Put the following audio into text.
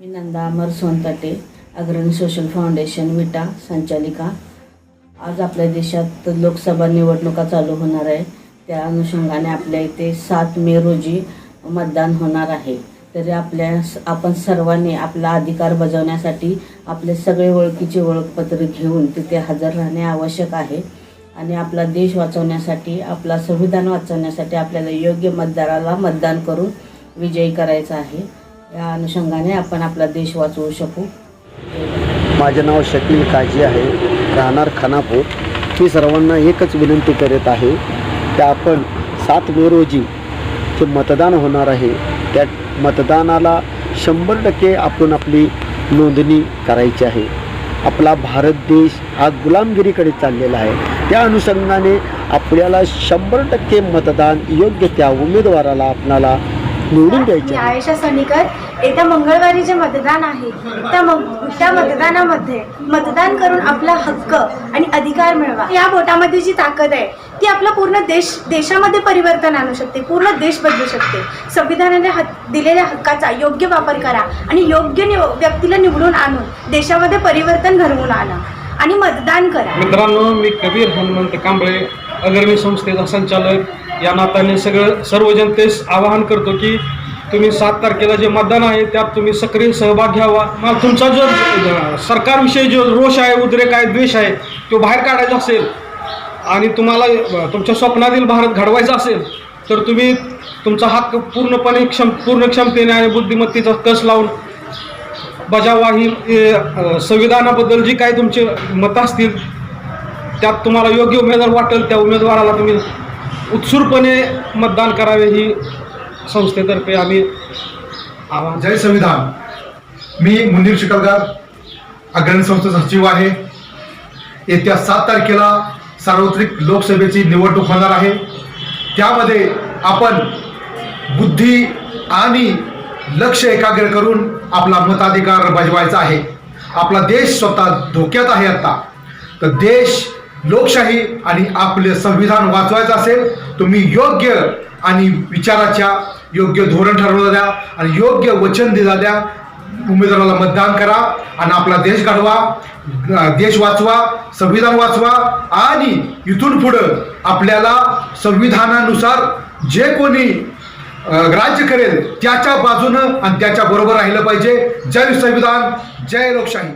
मी नंदा अमर सोनताटे अग्रणी social foundation विटा संचालिका. आज आपल्या देशात लोकसभा निवडणुका चालू होणार आहे. त्या अनुषंगाने आपल्या इथे सात मे रोजी मतदान होणार आहे. तरी आपल्या आपण सर्वांनी आपला अधिकार बजावण्यासाठी आपले सगळे ओळखीचे ओळखपत्र घेऊन तिथे हजर राहणे आवश्यक आहे. आणि आपला देश वाचवण्यासाठी आपला संविधान वाचवण्यासाठी आपल्याला योग्य मतदाराला मतदान करून विजयी करायचं आहे. या अनुषंगाने आपण आपला देश वाचवू शकू. माझे नाव शकील काजी आहे. राहणार खानापूर. मी सर्वांना एकच विनंती करत आहे की आपण सात मे रोजी जे मतदान होणार आहे त्या मतदानाला शंभर टक्के आपण आपली नोंदणी करायची आहे. आपला भारत देश हा गुलामगिरीकडे चाललेला आहे. त्या अनुषंगाने आपल्याला शंभर टक्के मतदान योग्य त्या उमेदवाराला आपणाला निवडून द्यायचे. मी आयशा सनिकर येत्या मंगळवारी जे मतदान आहे त्या मग त्या मतदानामध्ये मतदान करून आपला हक्क आणि अधिकार मिळवा. या वोटामध्ये जी ताकद आहे ती आपला पूर्ण देश देशामध्ये परिवर्तन आणू शकते पूर्ण देश बदलू शकते. संविधानाने हक दिलेल्या हक्काचा योग्य वापर करा आणि योग्य निव व्यक्तीला निवडून आणून देशामध्ये परिवर्तन घडवून आणा आणि मतदान करा. मित्रांनो मी कबीर हनुमंत कांबळे अग्रणी संस्थेचा संचालक. या नात्याने सगळं सर्व जनतेस आवाहन करतो की तुम्ही सात तारखेला जे मतदान आहे त्यात तुम्ही सक्रिय सहभाग घ्यावा. मग तुमचा जो सरकारविषयी जो रोष आहे उद्रेक आहे द्वेष आहे तो बाहेर काढायचा असेल आणि तुम्हाला तुमच्या स्वप्नातील भारत घडवायचा असेल तर तुम्ही तुमचा हक्क पूर्णपणे क्षम पूर्ण क्षमतेने आणि बुद्धिमत्तेचा कस लावून बजावा ही संविधानाबद्दल जी काही तुमचे मतं असतील त्यात तुम्हाला योग्य उमेदवार वाटेल त्या उमेदवाराला तुम्ही उत्सुकपणे मतदान करावे ही संस्थेतर्फे आम्ही आवाहन जय संविधान. मी मुनीर शिकलगार अग्रणी संस्था सचिव आहे. येत्या सात तारखेला सार्वत्रिक लोकसभेची निवडणूक होणार आहे. त्यामध्ये आपण बुद्धी आणि लक्ष एकाग्र करून आपला मताधिकार बजवायचा आहे. आपला देश स्वतः धोक्यात आहे आता. तर देश लोकशाही आणि आपले संविधान वाचवायचं असेल तुम्ही योग्य आणि विचाराच्या योग्य धोरण ठरवलं द्या आणि योग्य वचन दिला द्या. उमेदवाराला मतदान करा आणि आपला देश घडवा देश वाचवा संविधान वाचवा आणि इथून पुढं आपल्याला संविधानानुसार जे कोणी राज्य करेल त्याच्या बाजूनं आणि त्याच्या बरोबर राहिलं पाहिजे. जय संविधान जय लोकशाही.